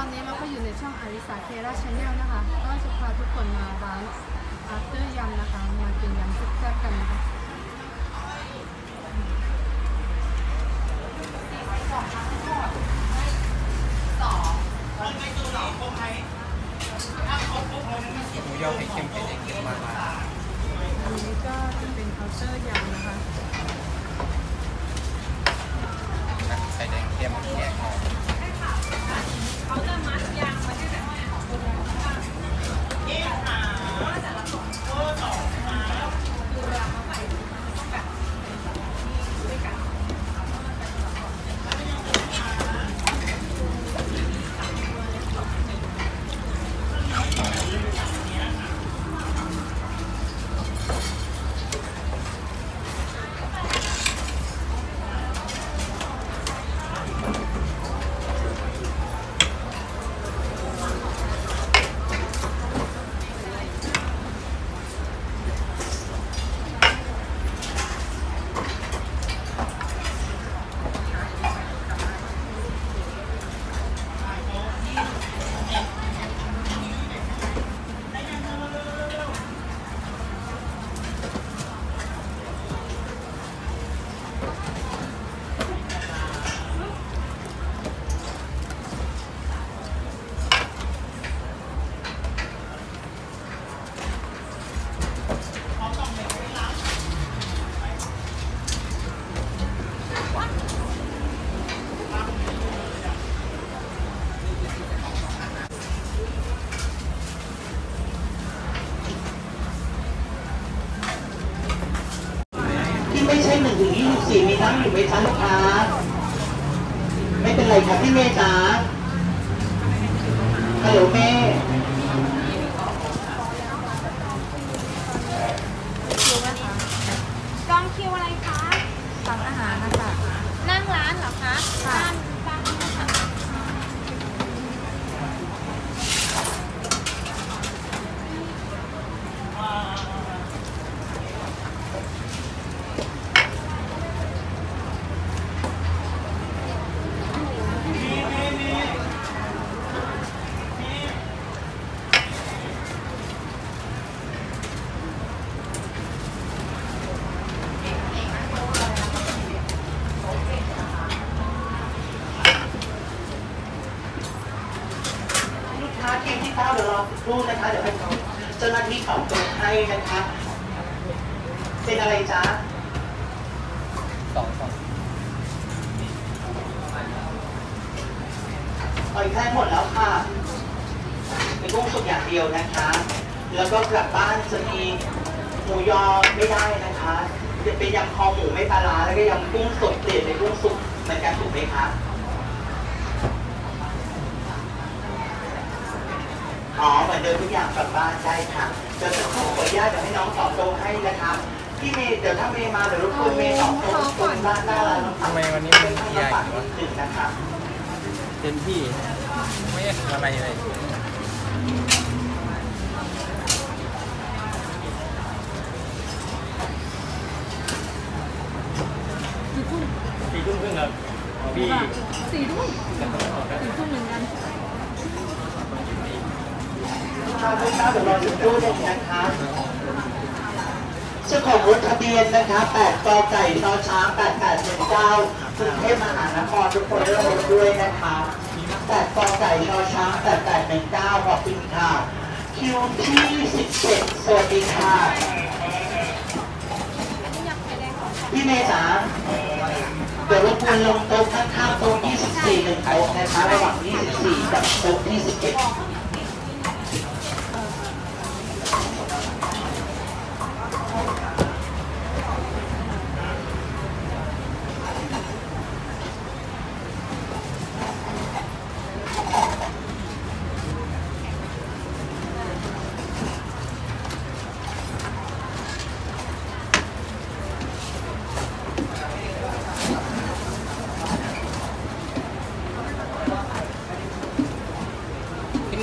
อนนี้เราก็อยู่ในช่องอาริสาเคราชแนลนะคะ ก็จะพาทุกคนมาร้านอาร์เตอร์ยำนะคะ มากินยำแซ่บๆกันนะคะหมูยอไข่เค็มไข่แดงเค็มมากอันนี้ก็จะเป็นเคาน์เตอร์ยำนะคะนะ อยู่ไหมจ๊ะลูกค้าไม่เป็นไรครับพี่เมย์จ้าฮัลโหลแม่ จองคิวอะไรคะ สั่งอาหารนะคะ นั่งร้านเหรอคะ ค่ะ ร้านร้านนี้ค่ะ ลูกค้าเกมที่เก้าเดี๋ยวรอสักครู่นะคะ เดี๋ยวให้เขาเจ้าหน้าที่ตอบตรงให้นะคะ เป็นอะไรจ๊ะ สองสอง หอยแครงหมดแล้วค่ะเป็นกุ้งสุกอย่างเดียวนะคะ แล้วก็กลับบ้านจะมีหมูยอไม่ได้นะคะจะเป็นยำคอหมูไม่ปลาร้าแล้วก็ยำกุ้งสดเปลี่ยนเป็นกุ้งสุกเหมือนกันถูกไหมคะอ๋อเหมือนเดิมทุกอย่างกลับบ้านได้ค่ะเดี๋ยวจะขอขออนุญาตเดี๋ยวให้น้องตอบโต้ให้นะคะพี่เมย์เดี๋ยวถ้าเมย์มาเดี๋ยวรบกวนเมย์ตอบโต้ตรงด้านหน้าร้านน้องทำไมวันนี้มันมีอะไรฝากอยู่นิวะดนึงนะคะ เต็มที่ไม่อยากอะไรเลยกี่ทุ่มสี่ทุ่มครึ่งครับพี่สี่ทุ่มสี่ทุ่มเหมือนกันทางลูกค้าเดี๋ยวรอสักครู่หนึงนะคะเจ้าของรถทะเบียนนะคะ8กไก่นอช้าง8819 กรุงเทพมหานครทุกคนริ่มรถด้วยนะคะ8กไก่นอช้าง8819ขอบคุณค่ะคิวที่17สวัสดีค่ะพี่เมย์จ๋าเดี๋ยวรบกวนลงโต๊ะข้างๆโต๊ะ24หนึ่งโต๊ะนะคะระหว่าง24กับโต๊ะที่11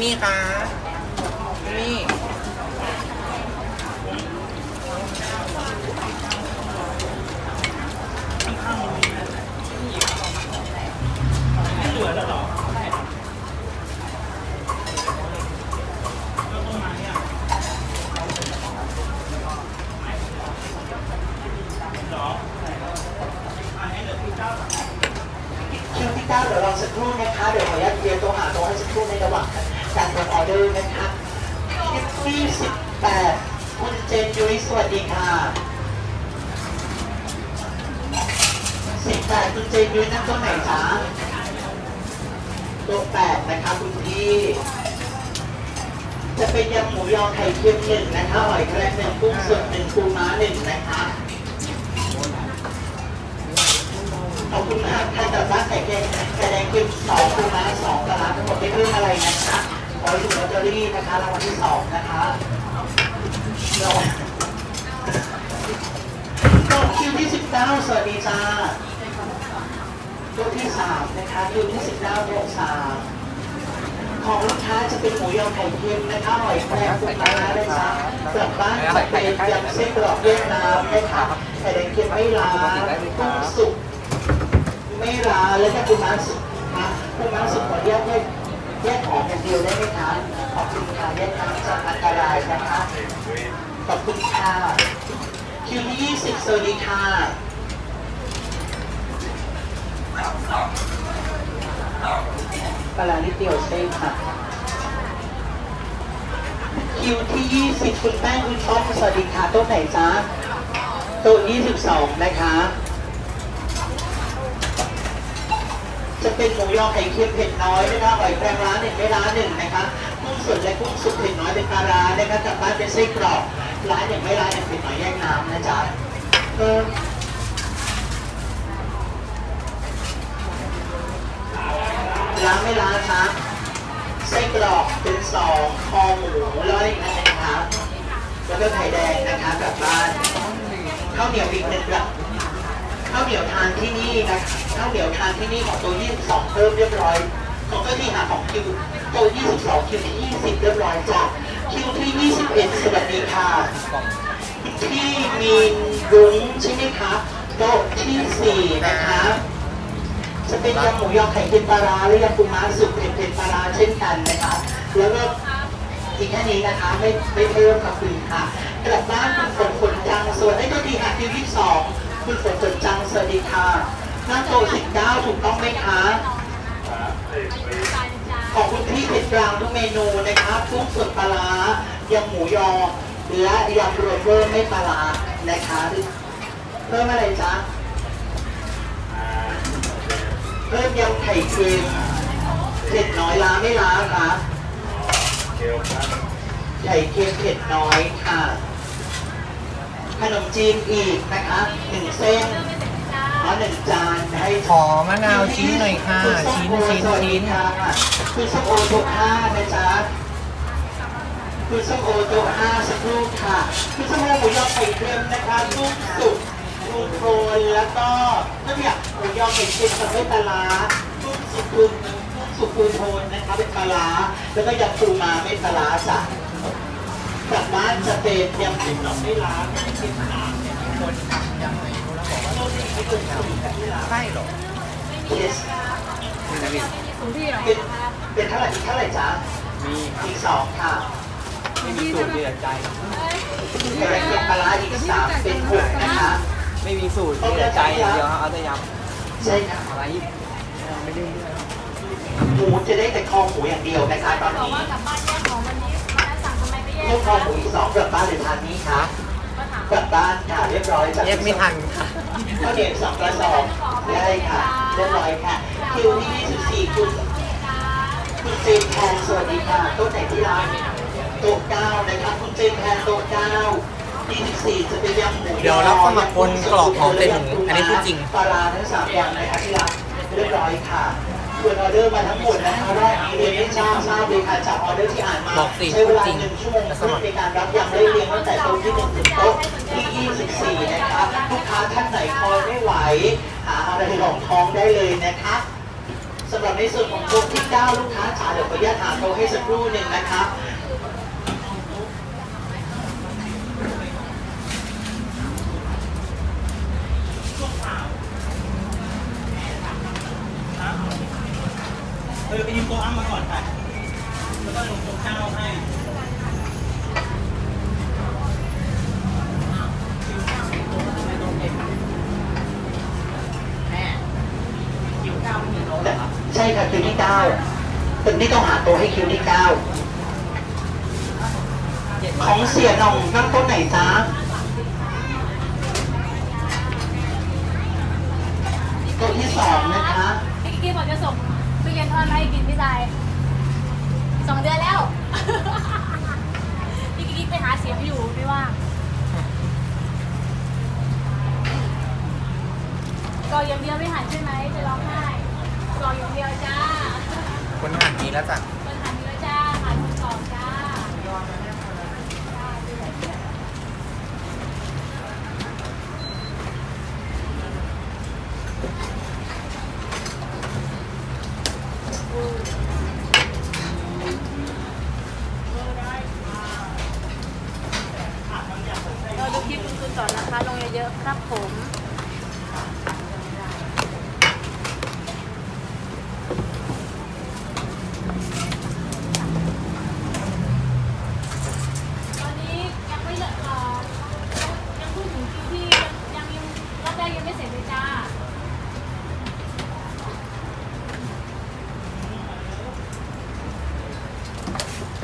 พี่มี่ะ คุณเจนยุ้ยนั่งตัวไหนจ๊ะตัวแปดนะคะคุณพี่จะเป็นยำหมูยอไข่เค็มหนึ่งนะคะหอยแครงหนึ่งกุ้งสดหนึ่งปูม้าหนึ่งนะคะขอบคุณมากค่ะแต่บ้าไข่เค็มไข่แดงเค็มสองปูม้าสองปลาร้าทั้งหมดไม่เพิ่มอะไรนะคะขออยู่ลอตเตอรี่นะคะรางวัลที่สองนะคะรางวัลโต๊ะคิวที่สิบเก้าสวัสดีจ้า โต๊ะที่สามนะคะคิวที่สิบเก้าโต๊ะสามของลูกค้าจะเป็นหมูยอไข่เค็มนะคะหอยแครงปูม้าเลยจ้ากลับบ้านจะเป็นยำเส้นกรอบเวียดนามนะคะไข่แดงเค็มไม่ล้ากุ้งสุกไม่ลาแล้วก็คุณม้าสุดนะคุณม้าสุดขอแยกแยกแยกของอย่างเดียวได้ไหมคะขอบคุณค่ะแยกน้ำจากอันตรายนะคะขอบคุณค่ะคิวที่20สวัสดีค่ะ ปลาร้านิเดียวใช่ค่ะ คิวที่ 20 คุณแป้งคุณช็อปสวัสดีค่ะโต๊ะไหนจ๊ะโต๊ะ22 นะคะ จะเป็นหมูยอไข่เค็มเผ็ดน้อยนะคะหอยแครงร้านหนึ่งไม่ร้านหนึ่งนะคะกุ้งสดและกุ้งสุกเผ็ดน้อยเป็นปลาร้านะคะกลับบ้านเป็นไส้กรอกร้านหนึ่งไม่ร้านหนึ่งเผ็ดน้อยแยกน้ำนะจ๊ะ้าไม่ร้านนะไส้กรอกเป็นสองคอหมูแล้อะไรอีกอันหนึงนะคะแล้วก็ไข่แดงนะคะกลับบ้านข้าวเหนียวอีกหนึ่งกลับข้าวเหนียวทานที่นี่นะข้าวเหนียวทานที่นี่ของตัว22เพิ่มเรียบร้อยของก็ที่หาของคิวตัว22คิวที่20เรียบร้อยจ้ะคิวที่ 21 สวัสดีค่ะที่มีรุ้งใช่ไหมคะโต๊ะที่4นะคะ จะเป็นยำหมูยอไข่เค็มปลาร้าและยำปูม้าสุกเผ็ดเผ็ดปลาร้าเช่นกันนะคะแล้วก็อีกแค่นี้นะคะไม่ไม่เพิ่มค่ะคุณค่ะกลับบ้านคุณฝนฝนจังสวัสดีก็ดีค่ะที่สองคุณฝนฝนจังสวัสดีค่ะหน้าโต๊ะสิบเก้าถูกต้องไหมคะของคุณพี่เผ็ดกลางทุกเมนูนะคะกุ้งสดปลาร้ายำหมูยอและยำรเวอร์ไม่ปลาร้านะคะเพิ่มอะไรจ๊ะ เพิ่มยำไข่เค็มเผ็ดน้อยล้าไม่ล้าคะไข่เค็มเผ็ดน้อยค่ะขนมจีนอีกนะคะหนึ่งเส้นอ๋อหนึ่งจานให้ขอมะนาวชิ้นหน่อยค่ะคุณส้มชิ้นโอชิ้นสวัสดีชิ้นค่ะคุณส้มโอทุกห้านะจ๊ะคุณส้มโอทุกห้าสักครู่ค่ะคุณส้มโอหมูยอไข่เค็มนะคะลูกสุก ลูกโครนแล้วก็น้ำยาหมูยอไข่เค็มกับไม่ปลาร้าลูกสุกลูกสุกปูโทนนะคะเป็นปลาร้าแล้วก็ยำปูมาไม่ปลาร้าจ้ะกลับบ้านจะเป็นยำจิ้มหน่อไม่ล้าไม่เค็มน้ำเนี่ยคนทำยำไหนรู้แล้วบอกว่าโรตีไม่เกินสูตรแบบที่ร้านใช่เหรอ yes นี่นะพี่ของพี่เหรอเป็นเป็นเท่าไหร่อีกเท่าไหร่จ๊ะมีครับอีกสองค่ะไม่มีสูตรมีแต่ใจไข่แดงเค็มปลาร้าอีกสามเป็นหกนะคะ ไม่มีสูตรมีแต่ใจอย่างเดียวครับเอาแต่ยใช่ค่ะำอะไรไม่ได้หมูจะได้แต่คอหมูอย่างเดียวนะคะตอนบอกนี้ว่ากลับบ้านแยกของวันนี้วันนั้นสั่งทำไมไม่แยลูกกคอหมูอีกสองกลับบ้านหรือทานนี้คะก็ถามกลับบ้านค่ะเรียบร้อยจากแยกไม่ทันค่ะข้าวเหนียวสองกระสอบได้ค่ะเรียบร้อยค่ะคิวที่ 24คุณคุณเจนแพนสวัสดีค่ะโต๊ะไหนที่ร้านโต๊ะเก้านะคะคุณเจนแพนโต๊ะเก้า24จะ เป็นยำหมูเดี๋ยวรับสมัครคนกรอกของใส่ถุงอันนี้พูดจริงปลาร้าทั้งสามอย่างนะคะที่ร้านเรียบร้อยค่ะส่วนออเดอร์มาทั้งหมดนะคะรอบนี้เรียนไม่ทราบทราบเลยค่ะจากออเดอร์ที่อ่านมาบอกสิใช้เวลาจริงหนึ่งชั่วโมงครึ่งในการรับยังได้เรียงตั้งแต่โต๊ะที่หนึ่งถึงโต๊ะที่24นะคะลูกค้าท่านไหนคอยไม่ไหวหาอะไรรองท้องได้เลยนะคะสำหรับในส่วนของโต๊ะที่9ลูกค้าจ๋าเดี๋ยวขออนุญาตหาโต๊ะให้สักครู่หนึ่งนะคะ เออไปยืมโต๊ะอ้ำมาก่อนค่ะ แล้วก็ลงโต๊ะเก้าให้แม่คิวเก้าไม่มีโต๊ะเหรอครับใช่ค่ะคิวที่เก้าตึกนี้ต้องหาตัวให้คิวที่เก้าของเสียหน่องนั่งต้นไหนจ้าตัวที่สองนะ ตู้เย็นมาให้กินพี่ชายสองเดือนแล้วพี่กิ๊กไปหาเสียงอยู่ไม่ว่างกออย่างเดียวไม่หันใช่ไหมจะร้องไห้กออย่างเดียวจ้าคนหันนี้แล้วจ้ะ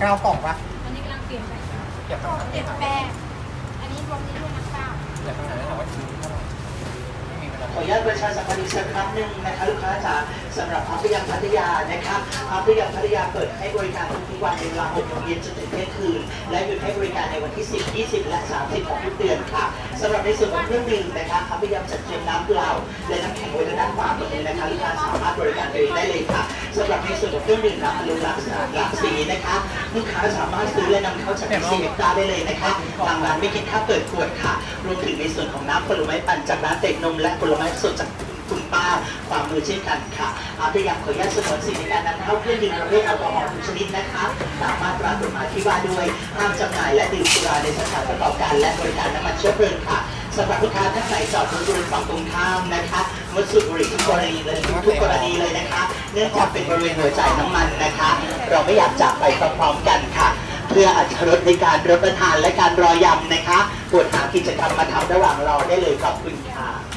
ก้ากล่องปะตอนนี้กำลังเปลี่ยนไปเก็บข้างหลังเปลี่ยนแปลงอันนี้รวมนี้ด้วยนะเก้าเก็บข้างหลังได้แต่ว่าคิวเท่าไหร่ไม่มีเวลาขออนุญาตประชาสัมพันธ์อีกสักครั้งหนึ่งนะคะลูกค้าจ๋า สำหรับพัทยาพัทยานะคะพัทยาพัทยาเปิดให้บริการทุกๆวันในเวลา6โมงเย็นจนถึงเที่ยงคืน และหยุดให้บริการในวันที่ 10 20 และ 30 ของทุกเดือนค่ะสำหรับในส่วนของเครื่องดื่มนะคะพัทยาจัดเตรียมน้ำเปล่าและน้ำแข็งไว้ด้านขวามือนะคะลูกค้าสามารถบริการเองได้เลยค่ะสำหรับในส่วนของเครื่องดื่มน้ำอารมณ์หลากสีหลากสีนะคะลูกค้าสามารถซื้อและนำเข้าจากที่ซีเอ็กตาได้เลยนะคะทางร้านไม่คิดค่าเปิดขวดค่ะรวมถึงในส่วนของน้ำผลไม้ปั่นจากร้านเต็กนมและผลไม้สดจาก คุณป้าความมือเช่นกันค่ะอาพยายามขออนุญาตสงวนสิทธิในการนำเข้าเครื่องดื่มประเภทแอลกอฮอล์ทุกชนิดนะคะตามมาตรากฎหมายที่ว่าด้วยห้ามจำหน่ายและดื่มสุราในสถานประกอบการและบริการน้ำมันเชื้อเพลิงค่ะสำหรับลูกค้าท่านไหนจอดรถบริเวณฝั่งตรงข้ามนะคะงดสูบบุหรี่ทุกกรณีเลยทุกกรณีเลยนะคะ เนื่องจากเป็นบริเวณหัวจ่ายน้ำมันนะคะ เราไม่อยากจากไปพร้อมๆกันค่ะเพื่ออัตรถรสในการรับประทานและการรอยำนะคะปวดหากิจกรรมมาทำระหว่างรอได้เลยขอบคุณค่ะ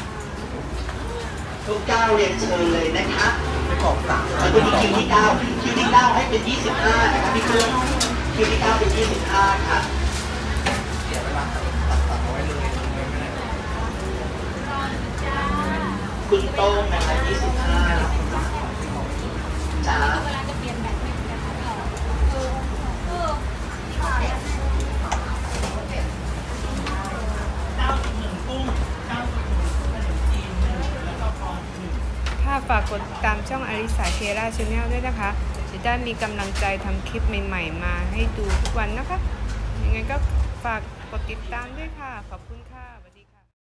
ทุกเก้าเรียนเชิญเลยนะคะไม่กล่องสามแล้วก็มีคิวที่เก้าคิวที่เก้าให้เป็นยี่สิบห้านะคะพี่เพื่อนคิวที่เก้าเป็น25ค่ะเสียเวลาตัดตัดตัดเอาไว้เลยไม่เป็นไรคุณโต้งนะคะ25 ริสาเคราชาแนลด้วยนะคะ จะได้มีกำลังใจทำคลิปใหม่ ๆ มาให้ดูทุกวันนะคะ ยังไงก็ฝากกดติดตามด้วยค่ะ ขอบคุณค่ะ